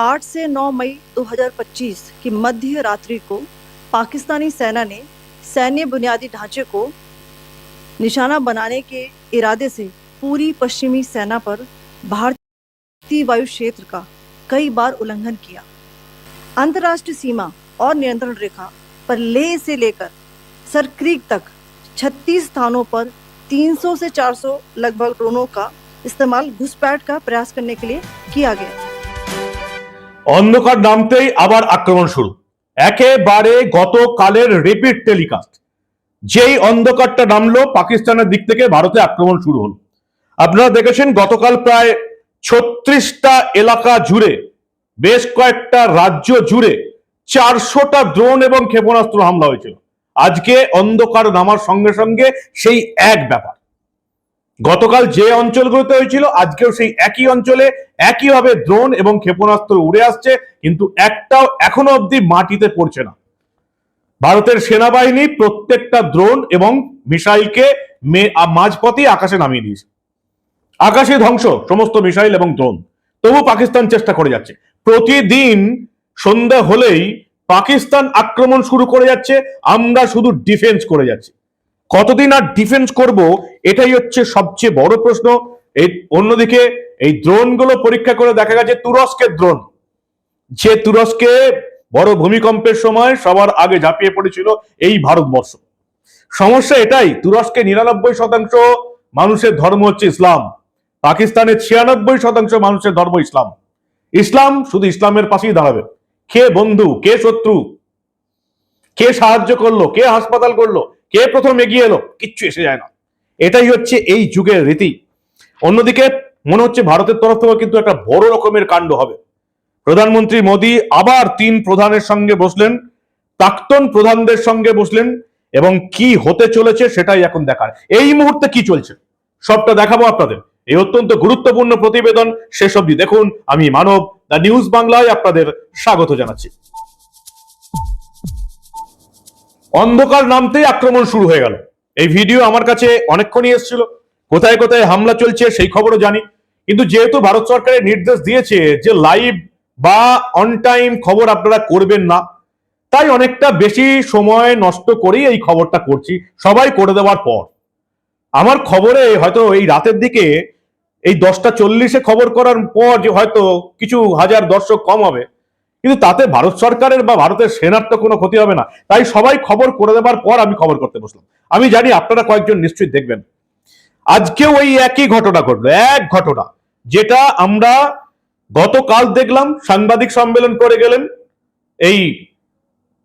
8 से 9 मई 2025 की मध्य रात्रि को पाकिस्तानी सेना ने सैन्य बुनियादी ढांचे को निशाना बनाने के इरादे से पूरी पश्चिमी सेना पर भारतीय वायु क्षेत्र का कई बार उल्लंघन किया। अंतर्राष्ट्रीय सीमा और नियंत्रण रेखा पर ले से लेकर सरक्रीक तक 36 स्थानों पर 300 से 400 लगभग ड्रोनों का इस्तेमाल घुसपैठ का प्रयास करने के लिए किया गया। অন্ধকার নামতেই আবার আক্রমণ শুরু। একেবারে গতকালের রিপিট টেলিকাস্ট যেই অন্ধকারটা নামলো, পাকিস্তানের দিক থেকে ভারতে আক্রমণ শুরু হলো। আপনারা দেখেছেন গতকাল প্রায় ছত্রিশটা এলাকা জুড়ে, বেশ কয়েকটা রাজ্য জুড়ে চারশোটা ড্রোন এবং ক্ষেপণাস্ত্র হামলা হয়েছিল। আজকে অন্ধকার নামার সঙ্গে সঙ্গে সেই এক ব্যাপার। গতকাল যে অঞ্চলগুলোতে হয়েছিল, আজকেও সেই একই অঞ্চলে একইভাবে ড্রোন এবং ক্ষেপণাস্ত্র উড়ে আসছে, কিন্তু একটাও এখনও অবধি মাটিতে পড়ছে না। ভারতের সেনাবাহিনী প্রত্যেকটা ড্রোন এবং মিসাইলকে মাঝপথেই আকাশে নামিয়ে দিয়েছে। আকাশে ধ্বংস সমস্ত মিসাইল এবং ড্রোন তবু পাকিস্তান চেষ্টা করে যাচ্ছে। প্রতিদিন সন্ধ্যা হলেই পাকিস্তান আক্রমণ শুরু করে যাচ্ছে, আমরা শুধু ডিফেন্স করে যাচ্ছি। কতদিন আর ডিফেন্স করব, এটাই হচ্ছে সবচেয়ে বড় প্রশ্ন। এই অন্যদিকে এই ড্রোনগুলো পরীক্ষা করে দেখা গেছে তুরস্কের ড্রোন যে তুরস্কে বড় ভূমিকম্পের সময় সবার আগে ঝাঁপিয়ে পড়েছিল এই ভারতবর্ষ। সমস্যা এটাই, তুরস্কে নিরানব্বই শতাংশ মানুষের ধর্ম হচ্ছে ইসলাম। পাকিস্তানের ছিয়ানব্বই শতাংশ মানুষের ধর্ম ইসলাম। ইসলাম শুধু ইসলামের পাশেই দাঁড়াবে। কে বন্ধু? কে শত্রু? কে সাহায্য করল? কে হাসপাতাল করল? কে প্রথম এগিয়ে এলো? কিচ্ছু এসে যায় না। এটাই হচ্ছে এই যুগের রীতি। অন্যদিকে মনে হচ্ছে ভারতের তরফ থেকে কিন্তু একটা বড় রকমের কাণ্ড হবে। প্রধানমন্ত্রী মোদী আবার তিন প্রধানের সঙ্গে বসলেন, প্রাক্তন প্রধানদের সঙ্গে বসলেন এবং কি হতে চলেছে সেটাই এখন দেখার। এই মুহূর্তে কি চলছে? সবটা দেখাবো আপনাদের। এই অত্যন্ত গুরুত্বপূর্ণ প্রতিবেদন শেষ অবধি দেখুন। আমি মানব, দ্য নিউজ বাংলায় আপনাদের স্বাগত জানাচ্ছি। অন্ধকার নামতেই আক্রমণ শুরু হয়ে গেল। এই ভিডিও আমার কাছে অনেকক্ষণই এসেছিল। কোথায় কোথায় হামলা চলছে সেই খবরও জানি। কিন্তু যেহেতু ভারত সরকারের নির্দেশ দিয়েছে যে লাইভ বা অন টাইম খবর আপনারা করবেন না, তাই অনেকটা বেশি সময় নষ্ট করেই এই খবরটা করছি, সবাই করে দেওয়ার পর। আমার খবরে হয়তো এই রাতের দিকে এই দশটা চল্লিশে খবর করার পর যে হয়তো কিছু হাজার দর্শক কম হবে কিন্তু তাতে ভারত সরকারের বা ভারতের সেনার তো কোনো ক্ষতি হবে না। তাই সবাই খবর করে দেবার পর আমি খবর করতে বসলাম। আমি জানি আপনারা কয়েকজন নিশ্চয়ই দেখবেন। আজকেও ওই একই ঘটনা ঘটলো, এক ঘটনা, যেটা আমরা গতকাল দেখলাম, সাংবাদিক সম্মেলন করে গেলেন এই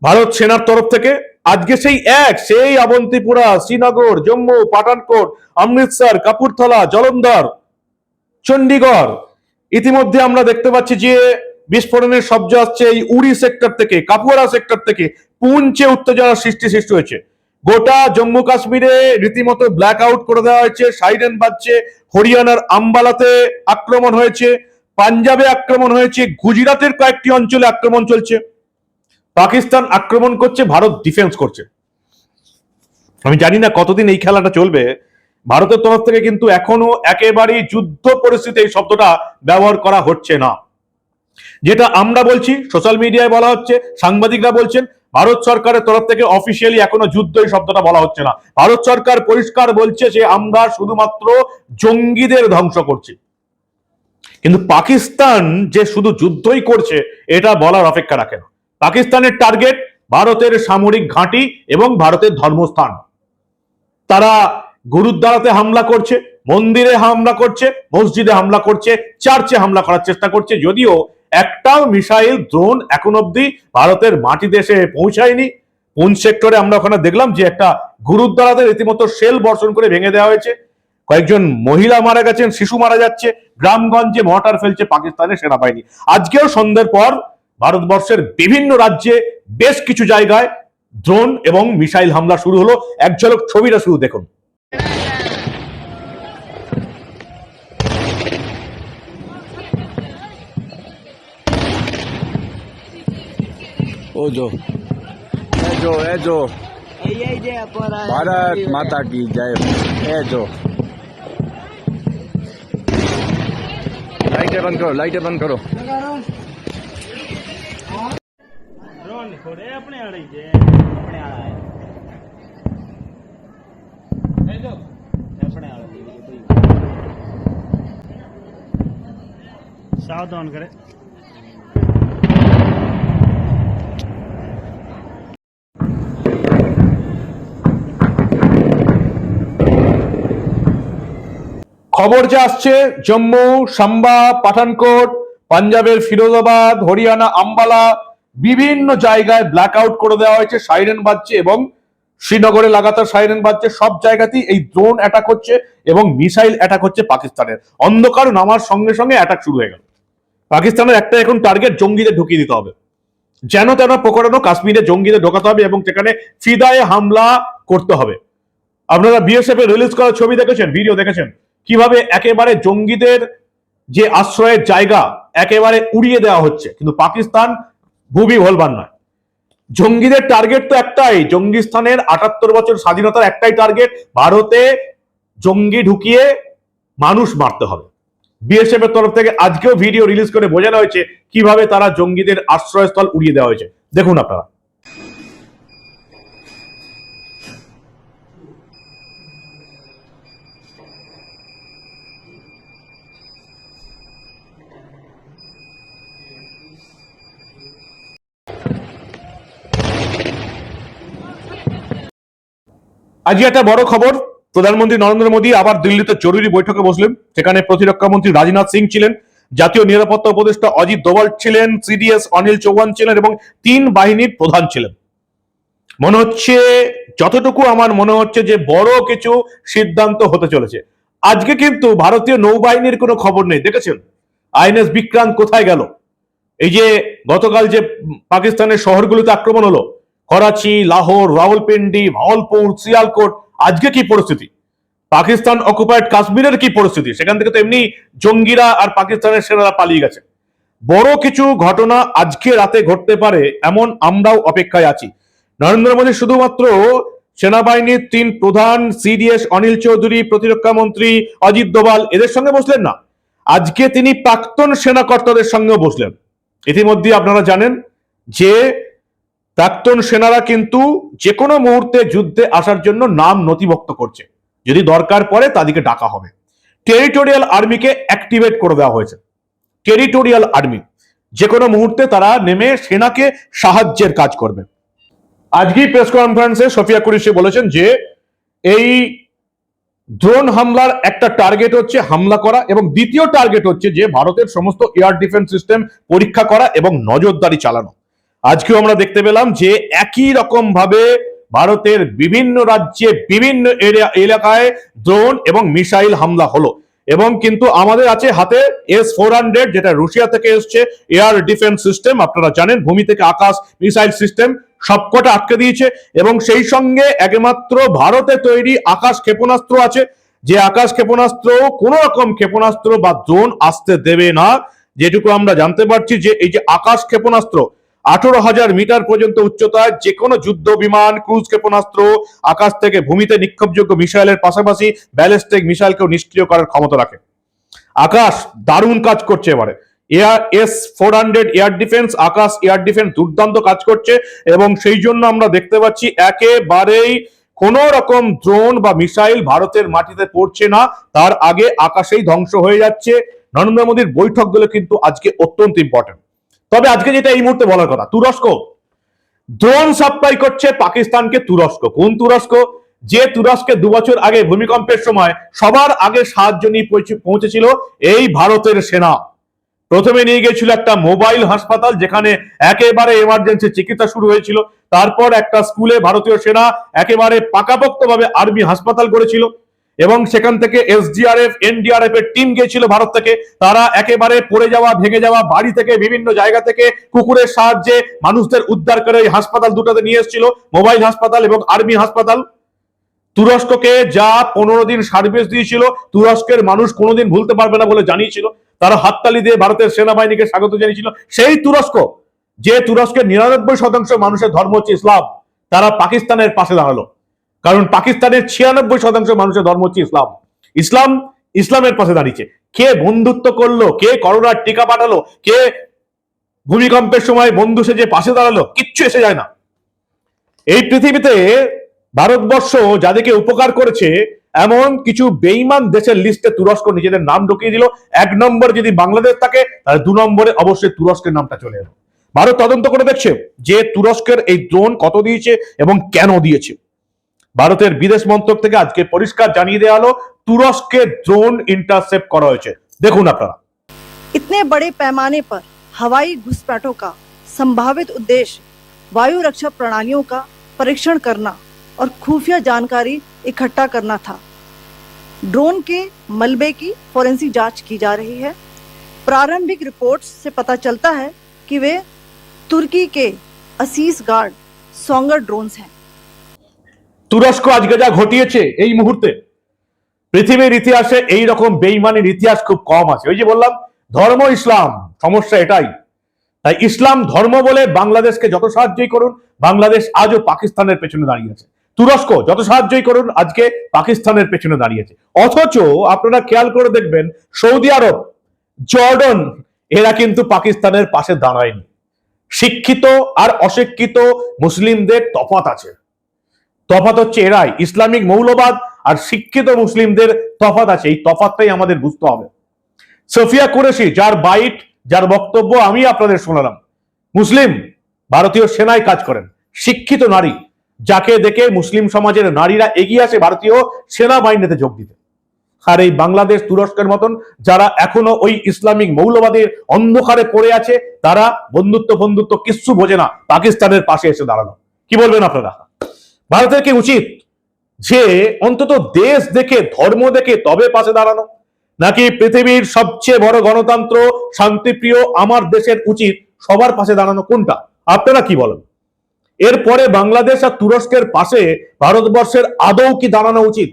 ভারত সেনার তরফ থেকে। আজকে সেই এক, সেই অবন্তিপুরা শ্রীনগর, জম্মু, পাঠানকোট, অমৃতসর, কাপুরথলা, জলন্ধর চণ্ডীগড় ইতিমধ্যে আমরা দেখতে পাচ্ছি যে বিস্ফোরণের শব্দ আসছে এই উড়ি সেক্টর থেকে, কাপুয়ারা সেক্টর থেকে। পুঞ্চে উত্তেজনার সৃষ্টি সৃষ্টি হয়েছে। গোটা জম্মু কাশ্মীরে রীতিমতো ব্ল্যাক আউট করে দেওয়া হয়েছে সাইরেন বাজছে, হরিয়ানার আম্বালাতে আক্রমণ হয়েছে, পাঞ্জাবে আক্রমণ হয়েছে, গুজরাটের কয়েকটি অঞ্চলে আক্রমণ চলছে। পাকিস্তান আক্রমণ করছে, ভারত ডিফেন্স করছে। আমি জানি না কতদিন এই খেলাটা চলবে। ভারতের তরফ থেকে কিন্তু এখনও একেবারেই যুদ্ধ পরিস্থিতি এই শব্দটা ব্যবহার করা হচ্ছে না। যেটা আমরা বলছি সোশ্যাল মিডিয়ায় বলা হচ্ছে, সাংবাদিকরা বলছেন, ভারত সরকারের তরফ থেকে অফিসিয়ালি এখনও যুদ্ধ এই শব্দটা বলা হচ্ছে না। ভারত সরকার পরিষ্কার বলছে যে, আমরা শুধুমাত্র জঙ্গিদের ধ্বংস করছি। কিন্তু পাকিস্তান যে শুধু যুদ্ধই করছে, এটা বলার অপেক্ষা রাখে না। পাকিস্তানের টার্গেট ভারতের সামরিক ঘাঁটি এবং ভারতের ধর্মস্থান। তারা গুরুদ্বারাতে হামলা করছে, মন্দিরে হামলা করছে, মসজিদে হামলা করছে, চার্চে হামলা করার চেষ্টা করছে, যদিও একটাও মিসাইল ড্রোন এখন অব্দি ভারতের মাটি দেশে পৌঁছায়নি। কোন সেক্টরে আমরা ওখানে দেখলাম যে একটা গুরুদ্বারাতে রীতিমতো সেল বর্ষণ করে ভেঙে দেওয়া হয়েছে। কয়েকজন মহিলা মারা গেছেন, শিশু মারা যাচ্ছে। গ্রামগঞ্জে মর্টার ফেলছে পাকিস্তানের সেনাবাহিনী। আজকেও সন্ধ্যের পর ভারতবর্ষের বিভিন্ন রাজ্যে বেশ কিছু জায়গায় ড্রোন এবং মিসাইল হামলা শুরু হলো। এক ঝলক ছবিটা শুরু দেখুন। ओ जो। ए जो ए जो। भारत माता की जय। ए जो। लाइटें बंद करो, लाइटें बंद करो। ड्रोन खोड़े अपने आड़े जे, अपने आड़ा है ए जो, अपने आड़े जी तो सावधान करें। খবর যে আসছে, জম্মু, সাম্বা, পাঠানকোট, পাঞ্জাবের ফিরোজাবাদ, হরিয়ানা, আম্বালা, বিভিন্ন জায়গায় ব্ল্যাক আউট করে দেওয়া হয়েছে সাইরেন বাজছে এবং শ্রীনগরে লাগাতার সাইরেন বাজছে, সব জায়গাতেই এই ড্রোন অ্যাটাক হচ্ছে এবং মিসাইল অ্যাটাক হচ্ছে পাকিস্তানের। অন্ধকার নামার সঙ্গে সঙ্গে অ্যাটাক শুরু হয়ে গেল। পাকিস্তানের একটা এখন টার্গেট জঙ্গিদের ঢুকিয়ে দিতে হবে। যেন তেন প্রকরণও কাশ্মীরে জঙ্গিদের ঢোকাতে হবে এবং সেখানে ফিদায়ে হামলা করতে হবে। আপনারা বিএসএফ এর রিলিজ করা ছবি দেখেছেন? ভিডিও দেখেছেন? কীভাবে একেবারে জঙ্গিদের যে আশ্রয়ের জায়গা একেবারে উড়িয়ে দেওয়া হচ্ছে। কিন্তু পাকিস্তান ভুবি ভোলবার নয়। জঙ্গিদের টার্গেট তো একটাই জঙ্গিস্তানের আটাত্তর বছর স্বাধীনতার একটাই টার্গেট ভারতে জঙ্গি ঢুকিয়ে মানুষ মারতে হবে। বিএসএফ এর তরফ থেকে আজকেও ভিডিও রিলিজ করে বোঝানো হয়েছে কীভাবে তারা জঙ্গিদের আশ্রয়স্থল উড়িয়ে দেওয়া হয়েছে। দেখুন আপনারা। আজকে একটা বড় খবর। প্রধানমন্ত্রী নরেন্দ্র মোদী আবার দিল্লিতে জরুরি বৈঠকে বসলেন। সেখানে প্রতিরক্ষা মন্ত্রী রাজনাথ সিং ছিলেন, জাতীয় নিরাপত্তা উপদেষ্টা অজিত দোভাল ছিলেন, সিডিএস অনিল চৌহান ছিলেন এবং তিন বাহিনীর প্রধান ছিলেন। মনে হচ্ছে, যতটুকু আমার মনে হচ্ছে যে বড় কিছু সিদ্ধান্ত হতে চলেছে। আজকে কিন্তু ভারতীয় নৌবাহিনীর কোনো খবর নেই, দেখেছেন? আইএনএস বিক্রান্ত কোথায় গেল? এই যে গতকাল যে পাকিস্তানের শহরগুলোতে আক্রমণ হলো করাচি, লাহোর, রাওয়ালপিন্ডি, ভাওয়ালপুর সিয়ালকোট আজকে কি পরিস্থিতি? পাকিস্তান অকুপাইড কাশ্মীরের কি পরিস্থিতি? সেখান থেকে তো এমনি জঙ্গিরা আর পাকিস্তানের সেনারা পালিয়ে গেছে। বড় কিছু ঘটনা আজকে রাতে ঘটতে পারে, এমন আমরাও অপেক্ষায় আছি। নরেন্দ্র মোদী শুধুমাত্র সেনাবাহিনীর তিন প্রধান সিডিএস অনিল চৌধুরী, প্রতিরক্ষা মন্ত্রী অজিত দোভাল এদের সঙ্গে বসলেন না। আজকে তিনি প্রাক্তন সেনাকর্তাদের সঙ্গেও বসলেন। ইতিমধ্যে আপনারা জানেন যে প্রাক্তন সেনারা কিন্তু যে কোনো মুহূর্তে যুদ্ধে আসার জন্য নাম নথিভুক্ত করছে। যদি দরকার পড়ে তাদেরকে ডাকা হবে। টেরিটোরিয়াল আর্মিকে অ্যাক্টিভেট করে দেওয়া হয়েছে। Territorial army. যে কোনো মুহূর্তে তারা নেমে সেনাকে সাহায্যের কাজ করবে। আজকেই প্রেস কনফারেন্সে সফিয়া কুরিশি বলেছেন যে, এই ড্রোন হামলার একটা টার্গেট হচ্ছে হামলা করা এবং দ্বিতীয় টার্গেট হচ্ছে যে, ভারতের সমস্ত এয়ার ডিফেন্স সিস্টেম পরীক্ষা করা এবং নজরদারি চালানো। আজকেও আমরা দেখতে পেলাম যে একই রকম ভাবে ভারতের বিভিন্ন রাজ্যে বিভিন্ন এলাকায় ড্রোন এবং মিসাইল হামলা হলো। এবং কিন্তু আমাদের আছে হাতে এস ফোর হান্ড্রেড যেটা রুশিয়া থেকে এসছে এয়ার ডিফেন্স সিস্টেম আপনারা জানেন, ভূমি থেকে আকাশ মিসাইল সিস্টেম সবকটা আটকে দিয়েছে। এবং সেই সঙ্গে একমাত্র ভারতে তৈরি আকাশ ক্ষেপণাস্ত্র আছে। যে আকাশ ক্ষেপণাস্ত্র কোন রকম ক্ষেপণাস্ত্র বা ড্রোন আসতে দেবে না। যেটুকু আমরা জানতে পারছি যে এই যে আকাশ ক্ষেপণাস্ত্র আঠারো হাজার মিটার পর্যন্ত উচ্চতায় যে কোনো যুদ্ধ বিমান, ক্রুজ, ক্ষেপণাস্ত্র, আকাশ থেকে ভূমিতে নিক্ষেপযোগ্য মিসাইলের পাশাপাশি ব্যালিস্টিক মিসাইলকেও নিষ্ক্রিয় করার ক্ষমতা রাখে। আকাশ দারুণ কাজ করছে এবারে। Air, S four hundred air defence, Akash air defence দুর্দান্ত কাজ করছে এবং সেই জন্য আমরা দেখতে পাচ্ছি একেবারেই কোন রকম ড্রোন বা মিসাইল ভারতের মাটিতে পড়ছে না। তার আগে আকাশেই ধ্বংস হয়ে যাচ্ছে। নরেন্দ্র মোদীর বৈঠকগুলো কিন্তু আজকে অত্যন্ত ইম্পর্টেন্ট তবে আজকে যেটা এই মুহূর্তে বলার কথা, তুরস্ক। ড্রোন সাপ্লাই করছে পাকিস্তানকে তুরস্ক। কোন তুরস্ক? যে তুরস্কে দু বছর আগে ভূমিকম্পের সময় সবার আগে সাহায্য নিয়ে পৌঁছেছিল এই ভারতের সেনা। প্রথমে নিয়ে গিয়েছিল একটা মোবাইল হাসপাতাল, যেখানে একেবারে এমার্জেন্সি চিকিৎসা শুরু হয়েছিল। তারপর একটা স্কুলে ভারতীয় সেনা একেবারে পাকাপোক্তভাবে আর্মি হাসপাতাল করেছিল এবং সেখান থেকে এসডিআরএফ এনডিআরএফ এর টিম গিয়েছিল ভারত থেকে। তারা একেবারে পড়ে যাওয়া, ভেঙে যাওয়া বাড়ি থেকে, বিভিন্ন জায়গা থেকে কুকুরের সাহায্যে মানুষদের উদ্ধার করে এই হাসপাতাল দুটোতে নিয়ে এসেছিল। মোবাইল হাসপাতাল এবং আর্মি হাসপাতাল। তুরস্ককে যা পনেরো দিন সার্ভিস দিয়েছিল, তুরস্কের মানুষ কোনোদিন ভুলতে পারবে না বলে জানিয়েছিল। তারা হাততালি দিয়ে ভারতের সেনাবাহিনীকে স্বাগত জানিয়েছিল। সেই তুরস্ক, যে তুরস্কের নিরানব্বই শতাংশ মানুষের ধর্ম হচ্ছে ইসলাম, তারা পাকিস্তানের পাশে দাঁড়াল। কারণ পাকিস্তানের ছিয়ানব্বই শতাংশ মানুষের ধর্ম হচ্ছে ইসলাম। ইসলাম ইসলামের পাশে দাঁড়িয়েছে। কে বন্ধুত্ব করল? কে করোনার টিকা পাঠালো? কে ভূমিকম্পের সময় বন্ধু সেজে পাশে দাঁড়াল? কিচ্ছু এসে যায় না। এই পৃথিবীতে ভারতবর্ষ যাদেরকে উপকার করেছে, এমন কিছু বেইমান দেশের লিস্টে তুরস্ক নিজেদের নাম ঢুকিয়ে দিল। এক নম্বর যদি বাংলাদেশ থাকে, তাহলে দু নম্বরে অবশ্যই তুরস্কের নামটা চলে এলো। ভারত তদন্ত করে দেখছে যে তুরস্কের এই ড্রোন কত দিয়েছে এবং কেন দিয়েছে। ভারতের বিদেশ মন্ত্রক থেকে আজকে পরিষ্কার জানিয়ে দেওয়া হলো তুরস্কে ড্রোন ইন্টারসেপ্ট করা হয়েছে দেখুন আপনারা इतने बड़े पैमाने पर हवाई घुसपैठों का संभावित उद्देश्य वायु रक्षा प्रणालियों का परीक्षण करना और खुफिया जानकारी इकट्ठा करना था ड्रोन के मलबे की फोरेंसिक जांच की जा रही है प्रारंभिक रिपोर्ट्स से पता चलता है कि वे तुर्की के असीस गार्ड सोंगर ड्रोन्स हैं তুরস্ক আজকে যা ঘটিয়েছে এই মুহূর্তে, পৃথিবীর ইতিহাসে এই রকম বেইমানির ইতিহাস খুব কম আছে। ওই যে বললাম, ধর্ম ইসলাম, সমস্যা এটাই। তাই ইসলাম ধর্ম বলে বাংলাদেশকে যত সাহায্যই করুন, বাংলাদেশ আজও পাকিস্তানের পেছনে দাঁড়িয়ে আছে। তুরস্ক যত সাহায্যই করুন, আজকে পাকিস্তানের পেছনে দাঁড়িয়েছে অথচ আপনারা খেয়াল করে দেখবেন, সৌদি আরব, জর্ডন, এরা কিন্তু পাকিস্তানের পাশে দাঁড়ায়নি। শিক্ষিত আর অশিক্ষিত মুসলিমদের তফাত আছে। তফাত হচ্ছে এরাই। ইসলামিক মৌলবাদ আর শিক্ষিত মুসলিমদের তফাত আছে। এই তফাতটাই আমাদের বুঝতে হবে। সফিয়া কুরেশি, যার বাইট, যার বক্তব্য আমি আপনাদের শোনালাম। মুসলিম, ভারতীয় সেনায় কাজ করেন। শিক্ষিত নারী, যাকে দেখে মুসলিম সমাজের নারীরা এগিয়ে আসে, ভারতীয় সেনাবাহিনীতে যোগ দিতে। আর এই বাংলাদেশ তুরস্কের মতন, যারা এখনও ওই ইসলামিক মৌলবাদের অন্ধকারে পড়ে আছে, তারা বন্ধুত্ব বন্ধুত্ব কিচ্ছু বোঝে না। পাকিস্তানের পাশে এসে দাঁড়ানো। কি বলবেন আপনারা? ভারতের কি উচিত যে অন্তত দেশ দেখে, ধর্ম দেখে তবে পাশে দাঁড়ানো? নাকি পৃথিবীর সবচেয়ে বড় গণতন্ত্র, শান্তিপ্রিয়, আমার দেশের উচিত সবার পাশে দাঁড়ানো কোনটা? আপনারা কি বলেন? এরপরে বাংলাদেশ আর তুরস্কের পাশে ভারতবর্ষের আদৌ কি দাঁড়ানো উচিত?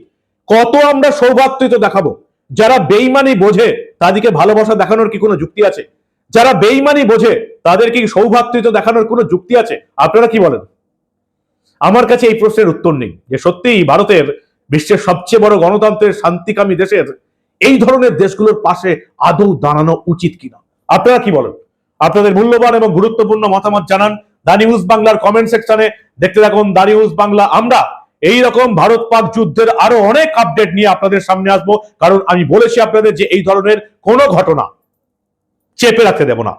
কত আমরা সৌভাতৃত্ব দেখাবো? যারা বেইমানি বোঝে, তাদেরকে ভালোবাসা দেখানোর কি কোনো যুক্তি আছে? যারা বেইমানি বোঝে, তাদের কি দেখানোর কোনো যুক্তি আছে? আপনারা কি বলেন? আমার কাছে এই প্রশ্নের উত্তর নেই যে সত্যিই ভারতের বিশ্বের সবচেয়ে বড় গণতন্ত্রের শান্তিকামী দেশের এই ধরনের দেশগুলোর পাশে আদৌ দাঁড়ানো উচিত কিনা? আপনারা কি বলেন? আপনাদের মূল্যবান এবং গুরুত্বপূর্ণ মতামত জানান দা নিউজ বাংলার কমেন্ট সেকশনে। দেখতে থাকুন দা নিউজ বাংলা। আমরা এই রকম ভারত পাক যুদ্ধের আরও অনেক আপডেট নিয়ে আপনাদের সামনে আসব। কারণ আমি বলেছি আপনাদের যে এই ধরনের কোনো ঘটনা চেপে রাখতে দেব না।